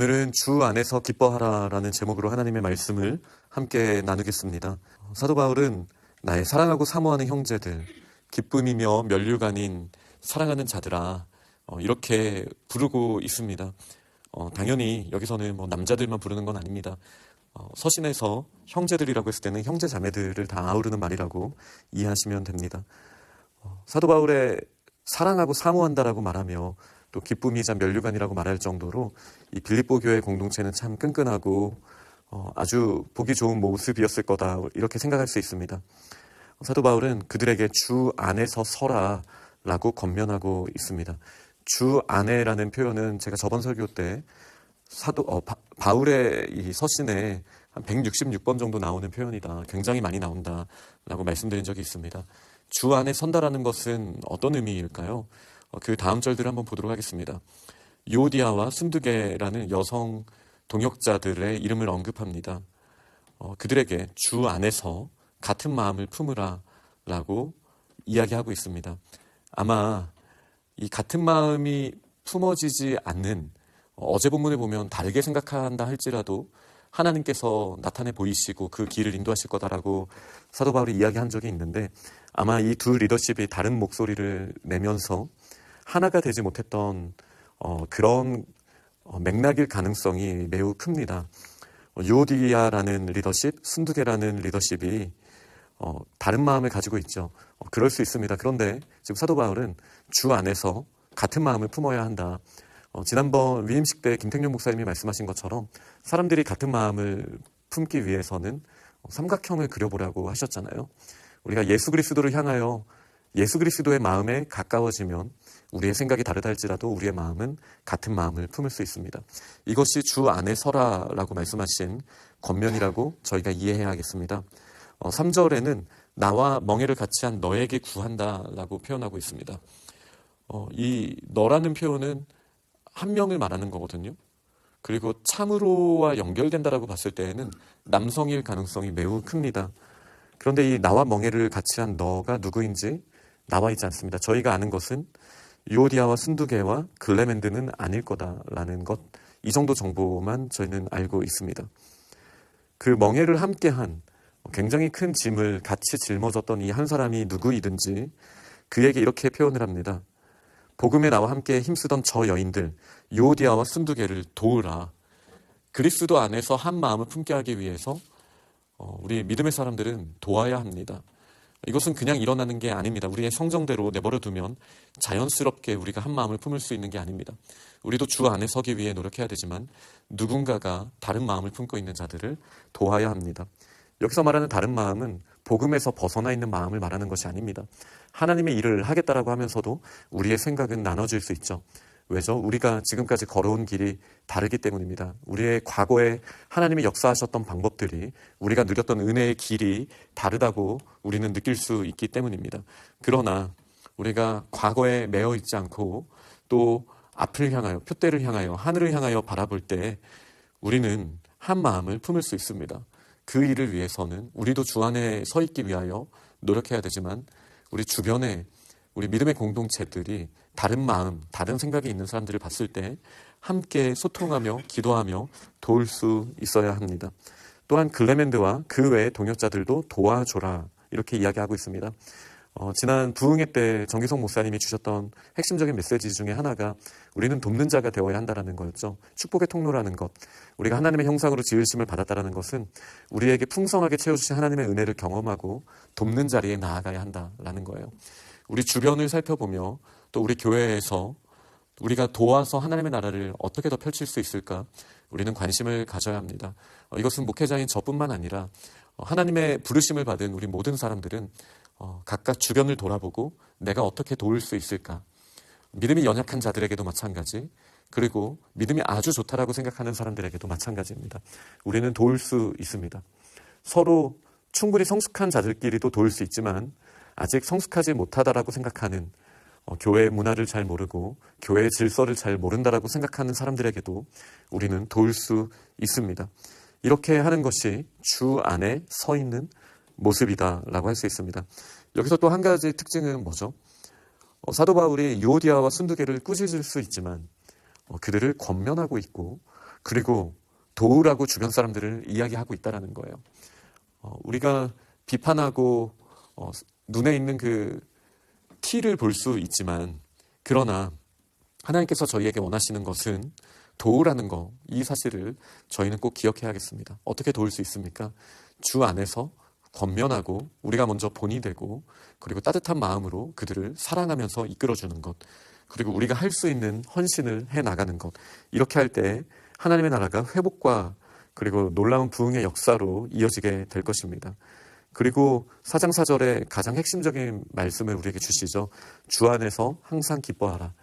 오늘은 주 안에서 기뻐하라라는 제목으로 하나님의 말씀을 함께 나누겠습니다. 사도 바울은 나의 사랑하고 사모하는 형제들, 기쁨이며 면류관인 사랑하는 자들아 어, 이렇게 부르고 있습니다. 어, 당연히 여기서는 뭐 남자들만 부르는 건 아닙니다. 어, 서신에서 형제들이라고 했을 때는 형제 자매들을 다 아우르는 말이라고 이해하시면 됩니다. 어, 사도 바울의 사랑하고 사모한다라고 말하며 또 기쁨이자 면류관이라고 말할 정도로 이 빌립보 교회 공동체는 참 끈끈하고 어, 아주 보기 좋은 모습이었을 거다 이렇게 생각할 수 있습니다. 사도 바울은 그들에게 주 안에서 서라라고 권면하고 있습니다. 주 안에라는 표현은 제가 저번 설교 때 사도 어, 바, 울의이 서신에 한 166번 정도 나오는 표현이다. 굉장히 많이 나온다라고 말씀드린 적이 있습니다. 주 안에 선다라는 것은 어떤 의미일까요? 어, 그 다음 절들을 한번 보도록 하겠습니다. 요디아와 순두게라는 여성 동역자들의 이름을 언급합니다. 어, 그들에게 주 안에서 같은 마음을 품으라 라고 이야기하고 있습니다. 아마 이 같은 마음이 품어지지 않는 어제 본문에 보면 다르게 생각한다 할지라도 하나님께서 나타내 보이시고 그 길을 인도하실 거다라고 사도 바울이 이야기한 적이 있는데 아마 이 두 리더십이 다른 목소리를 내면서 하나가 되지 못했던 어, 그런 어, 맥락일 가능성이 매우 큽니다. 어, 유오디아라는 리더십, 순두개라는 리더십이 어, 다른 마음을 가지고 있죠. 어, 그럴 수 있습니다. 그런데 지금 사도 바울은 주 안에서 같은 마음을 품어야 한다. 어, 지난번 위임식 때 김택룡 목사님이 말씀하신 것처럼 사람들이 같은 마음을 품기 위해서는 삼각형을 그려보라고 하셨잖아요. 우리가 예수 그리스도를 향하여 예수 그리스도의 마음에 가까워지면 우리의 생각이 다르다 할지라도 우리의 마음은 같은 마음을 품을 수 있습니다. 이것이 주 안에 서라라고 말씀하신 권면이라고 저희가 이해해야겠습니다. 어, 3절에는 나와 멍해를 같이 한 너에게 구한다라고 표현하고 있습니다. 어, 이 너라는 표현은 한 명을 말하는 거거든요. 그리고 참으로와 연결된다라고 봤을 때에는 남성일 가능성이 매우 큽니다. 그런데 이 나와 멍해를 같이 한 너가 누구인지 나와 있지 않습니다. 저희가 아는 것은 유오디아와 순두개와 글레멘드는 아닐 거다라는 것, 이 정도 정보만 저희는 알고 있습니다. 그 멍해를 함께한 굉장히 큰 짐을 같이 짊어졌던 이 한 사람이 누구이든지 그에게 이렇게 표현을 합니다. 복음에 나와 함께 힘쓰던 저 여인들, 유오디아와 순두개를 도우라. 그리스도 안에서 한 마음을 품게 하기 위해서 어, 우리 믿음의 사람들은 도와야 합니다. 이것은 그냥 일어나는 게 아닙니다. 우리의 성정대로 내버려 두면 자연스럽게 우리가 한 마음을 품을 수 있는 게 아닙니다. 우리도 주 안에 서기 위해 노력해야 되지만 누군가가 다른 마음을 품고 있는 자들을 도와야 합니다. 여기서 말하는 다른 마음은 복음에서 벗어나 있는 마음을 말하는 것이 아닙니다. 하나님의 일을 하겠다라고 하면서도 우리의 생각은 나눠질 수 있죠. 왜죠? 우리가 지금까지 걸어온 길이 다르기 때문입니다. 우리의 과거에 하나님이 역사하셨던 방법들이 우리가 누렸던 은혜의 길이 다르다고 우리는 느낄 수 있기 때문입니다. 그러나 우리가 과거에 매여 있지 않고 또 앞을 향하여, 표대를 향하여, 하늘을 향하여 바라볼 때 우리는 한 마음을 품을 수 있습니다. 그 일을 위해서는 우리도 주 안에 서 있기 위하여 노력해야 되지만 우리 주변에 우리 믿음의 공동체들이 다른 마음, 다른 생각이 있는 사람들을 봤을 때 함께 소통하며 기도하며 도울 수 있어야 합니다. 또한 글레멘드와 그 외의 동역자들도 도와줘라 이렇게 이야기하고 있습니다. 어, 지난 부흥회 때 정기성 목사님이 주셨던 핵심적인 메시지 중에 하나가 우리는 돕는 자가 되어야 한다는 거였죠. 축복의 통로라는 것. 우리가 하나님의 형상으로 지으심을 받았다는 것은 우리에게 풍성하게 채워주신 하나님의 은혜를 경험하고 돕는 자리에 나아가야 한다라는 거예요. 우리 주변을 살펴보며 또 우리 교회에서 우리가 도와서 하나님의 나라를 어떻게 더 펼칠 수 있을까 우리는 관심을 가져야 합니다. 어, 이것은 목회자인 저뿐만 아니라 어, 하나님의 부르심을 받은 우리 모든 사람들은 어, 각각 주변을 돌아보고 내가 어떻게 도울 수 있을까 믿음이 연약한 자들에게도 마찬가지 그리고 믿음이 아주 좋다라고 생각하는 사람들에게도 마찬가지입니다. 우리는 도울 수 있습니다. 서로 충분히 성숙한 자들끼리도 도울 수 있지만 아직 성숙하지 못하다라고 생각하는 어, 교회 문화를 잘 모르고 교회의 질서를 잘 모른다라고 생각하는 사람들에게도 우리는 도울 수 있습니다. 이렇게 하는 것이 주 안에 서 있는 모습이다라고 할 수 있습니다. 여기서 또 한 가지 특징은 뭐죠? 어, 사도 바울이 유오디아와 순두개를 꾸짖을 수 있지만 어, 그들을 권면하고 있고 그리고 도우라고 주변 사람들을 이야기하고 있다라는 거예요. 어, 우리가 비판하고 어, 눈에 있는 그 티를 볼 수 있지만 그러나 하나님께서 저희에게 원하시는 것은 도우라는 거, 이 사실을 저희는 꼭 기억해야겠습니다. 어떻게 도울 수 있습니까? 주 안에서 권면하고 우리가 먼저 본이 되고 그리고 따뜻한 마음으로 그들을 사랑하면서 이끌어주는 것 그리고 우리가 할 수 있는 헌신을 해 나가는 것 이렇게 할 때 하나님의 나라가 회복과 그리고 놀라운 부흥의 역사로 이어지게 될 것입니다. 그리고 사장 사절의 가장 핵심적인 말씀을 우리에게 주시죠. 주 안에서 항상 기뻐하라.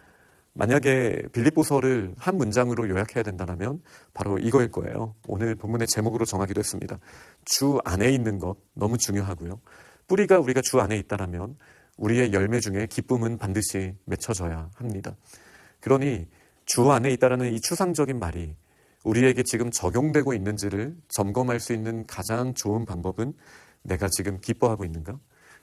만약에 빌립보서를 한 문장으로 요약해야 된다면 바로 이거일 거예요. 오늘 본문의 제목으로 정하기도 했습니다. 주 안에 있는 것 너무 중요하고요. 뿌리가 우리가 주 안에 있다라면 우리의 열매 중에 기쁨은 반드시 맺혀져야 합니다. 그러니 주 안에 있다라는 이 추상적인 말이 우리에게 지금 적용되고 있는지를 점검할 수 있는 가장 좋은 방법은 내가 지금 기뻐하고 있는가?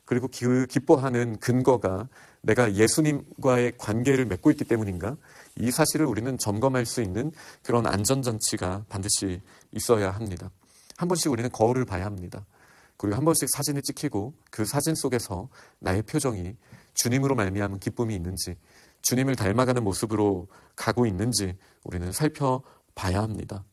그리고 그 기뻐하는 근거가 내가 예수님과의 관계를 맺고 있기 때문인가? 이 사실을 우리는 점검할 수 있는 그런 안전장치가 반드시 있어야 합니다. 한 번씩 우리는 거울을 봐야 합니다. 그리고 한 번씩 사진을 찍히고 그 사진 속에서 나의 표정이 주님으로 말미암은 기쁨이 있는지 주님을 닮아가는 모습으로 가고 있는지 우리는 살펴봐야 합니다.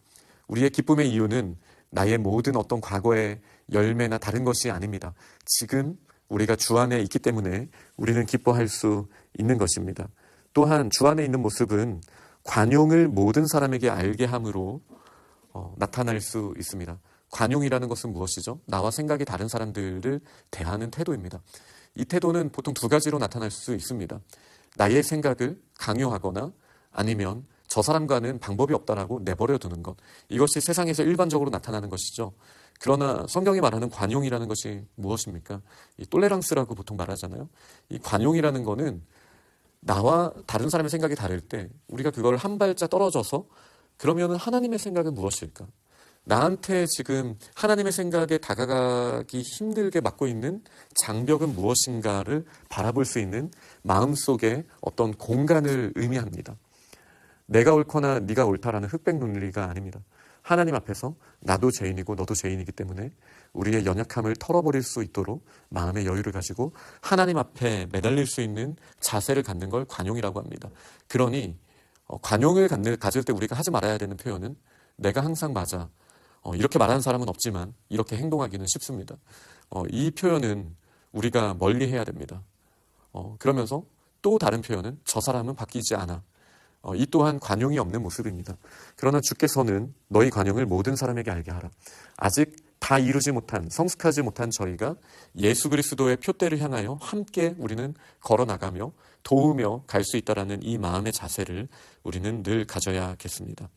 우리의 기쁨의 이유는 나의 모든 어떤 과거의 열매나 다른 것이 아닙니다. 지금 우리가 주 안에 있기 때문에 우리는 기뻐할 수 있는 것입니다. 또한 주 안에 있는 모습은 관용을 모든 사람에게 알게 함으로 어, 나타날 수 있습니다. 관용이라는 것은 무엇이죠? 나와 생각이 다른 사람들을 대하는 태도입니다. 이 태도는 보통 두 가지로 나타날 수 있습니다. 나의 생각을 강요하거나 아니면 저 사람과는 방법이 없다라고 내버려 두는 것. 이것이 세상에서 일반적으로 나타나는 것이죠. 그러나 성경이 말하는 관용이라는 것이 무엇입니까? 이 똘레랑스라고 보통 말하잖아요. 이 관용이라는 거는 나와 다른 사람의 생각이 다를 때 우리가 그걸 한 발자 떨어져서 그러면 하나님의 생각은 무엇일까? 나한테 지금 하나님의 생각에 다가가기 힘들게 막고 있는 장벽은 무엇인가를 바라볼 수 있는 마음속에 어떤 공간을 의미합니다. 내가 옳거나 네가 옳다라는 흑백 논리가 아닙니다. 하나님 앞에서 나도 죄인이고 너도 죄인이기 때문에 우리의 연약함을 털어버릴 수 있도록 마음의 여유를 가지고 하나님 앞에 매달릴 수 있는 자세를 갖는 걸 관용이라고 합니다. 그러니 어, 관용을 갖는, 가질 때 우리가 하지 말아야 되는 표현은 내가 항상 맞아. 어, 이렇게 말하는 사람은 없지만 이렇게 행동하기는 쉽습니다. 어, 이 표현은 우리가 멀리 해야 됩니다. 어, 그러면서 또 다른 표현은 저 사람은 바뀌지 않아. 어, 이 또한 관용이 없는 모습입니다. 그러나 주께서는 너희 관용을 모든 사람에게 알게 하라. 아직 다 이루지 못한 성숙하지 못한 저희가 예수 그리스도의 표대를 향하여 함께 우리는 걸어 나가며 도우며 갈 수 있다라는 이 마음의 자세를 우리는 늘 가져야겠습니다.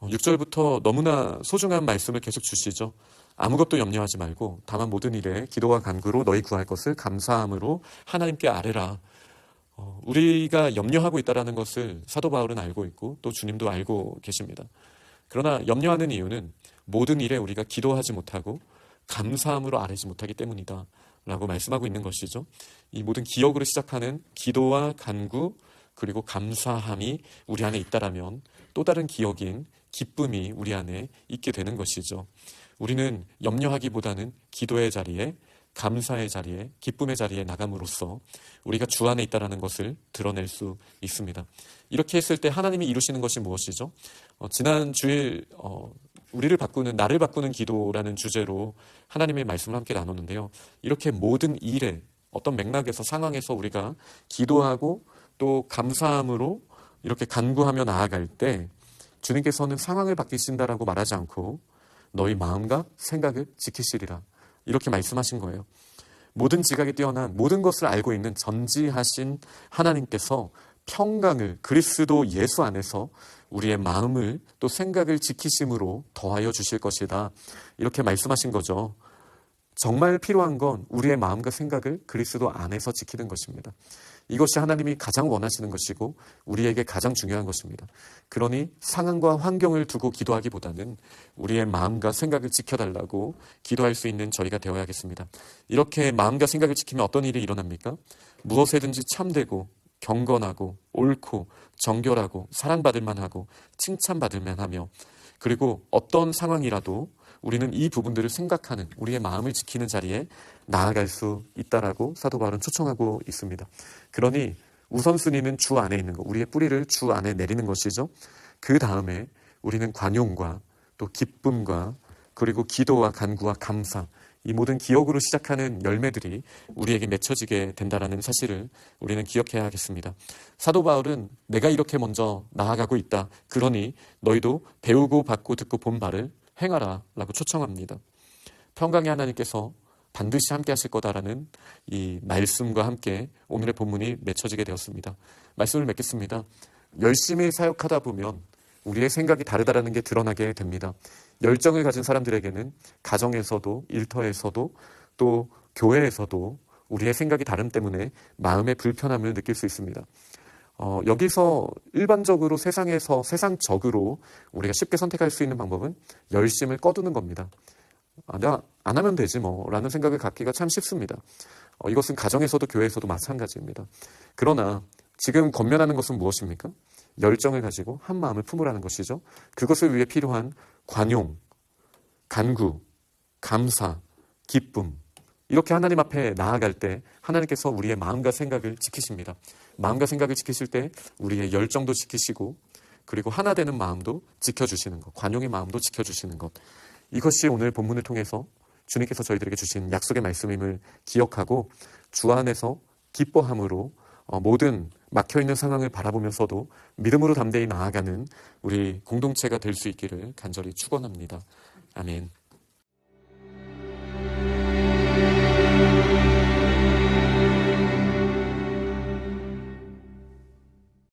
6절부터 어, 너무나 소중한 말씀을 계속 주시죠. 아무것도 염려하지 말고 다만 모든 일에 기도와 간구로 너희 구할 것을 감사함으로 하나님께 아뢰라. 어, 우리가 염려하고 있다는 것을 사도 바울은 알고 있고 또 주님도 알고 계십니다. 그러나 염려하는 이유는 모든 일에 우리가 기도하지 못하고 감사함으로 아뢰지 못하기 때문이다. 라고 말씀하고 있는 것이죠. 이 모든 기억으로 시작하는 기도와 간구 그리고 감사함이 우리 안에 있다라면 또 다른 기억인 기쁨이 우리 안에 있게 되는 것이죠. 우리는 염려하기보다는 기도의 자리에 감사의 자리에 기쁨의 자리에 나감으로써 우리가 주 안에 있다라는 것을 드러낼 수 있습니다. 이렇게 했을 때 하나님이 이루시는 것이 무엇이죠? 어, 지난 주일 어, 우리를 바꾸는 나를 바꾸는 기도라는 주제로 하나님의 말씀을 함께 나눴는데요. 이렇게 모든 일에 어떤 맥락에서 상황에서 우리가 기도하고 또 감사함으로 이렇게 간구하며 나아갈 때 주님께서는 상황을 바뀌신다라고 말하지 않고 너희 마음과 생각을 지키시리라. 이렇게 말씀하신 거예요. 모든 지각이 뛰어난 모든 것을 알고 있는 전지하신 하나님께서 평강을 그리스도 예수 안에서 우리의 마음을 또 생각을 지키심으로 더하여 주실 것이다. 이렇게 말씀하신 거죠. 정말 필요한 건 우리의 마음과 생각을 그리스도 안에서 지키는 것입니다. 이것이 하나님이 가장 원하시는 것이고 우리에게 가장 중요한 것입니다. 그러니 상황과 환경을 두고 기도하기보다는 우리의 마음과 생각을 지켜달라고 기도할 수 있는 저희가 되어야겠습니다. 이렇게 마음과 생각을 지키면 어떤 일이 일어납니까? 무엇에든지 참되고 경건하고 옳고 정결하고 사랑받을 만하고 칭찬받을 만하며 그리고 어떤 상황이라도 우리는 이 부분들을 생각하는 우리의 마음을 지키는 자리에 나아갈 수 있다라고 사도 바울은 초청하고 있습니다. 그러니 우선순위는 주 안에 있는 것, 우리의 뿌리를 주 안에 내리는 것이죠. 그 다음에 우리는 관용과 또 기쁨과 그리고 기도와 간구와 감사 이 모든 기억으로 시작하는 열매들이 우리에게 맺혀지게 된다라는 사실을 우리는 기억해야 하겠습니다. 사도 바울은 내가 이렇게 먼저 나아가고 있다. 그러니 너희도 배우고 받고 듣고 본 바를 행하라라고 초청합니다. 평강의 하나님께서 반드시 함께 하실 거다라는 이 말씀과 함께 오늘의 본문이 맺혀지게 되었습니다. 말씀을 맺겠습니다. 열심히 사역하다 보면 우리의 생각이 다르다라는 게 드러나게 됩니다. 열정을 가진 사람들에게는 가정에서도 일터에서도 또 교회에서도 우리의 생각이 다름 때문에 마음의 불편함을 느낄 수 있습니다. 어, 여기서 일반적으로 세상에서 세상적으로 우리가 쉽게 선택할 수 있는 방법은 열심을 꺼두는 겁니다. 아, 내가 안 하면 되지 뭐라는 생각을 갖기가 참 쉽습니다. 어, 이것은 가정에서도 교회에서도 마찬가지입니다. 그러나 지금 권면하는 것은 무엇입니까? 열정을 가지고 한 마음을 품으라는 것이죠. 그것을 위해 필요한 관용, 간구, 감사, 기쁨 이렇게 하나님 앞에 나아갈 때 하나님께서 우리의 마음과 생각을 지키십니다. 마음과 생각을 지키실 때 우리의 열정도 지키시고 그리고 하나 되는 마음도 지켜주시는 것, 관용의 마음도 지켜주시는 것. 이것이 오늘 본문을 통해서 주님께서 저희들에게 주신 약속의 말씀임을 기억하고 주 안에서 기뻐함으로 어, 모든 막혀 있는 상황을 바라보면서도 믿음으로 담대히 나아가는 우리 공동체가 될 수 있기를 간절히 축원합니다. 아멘.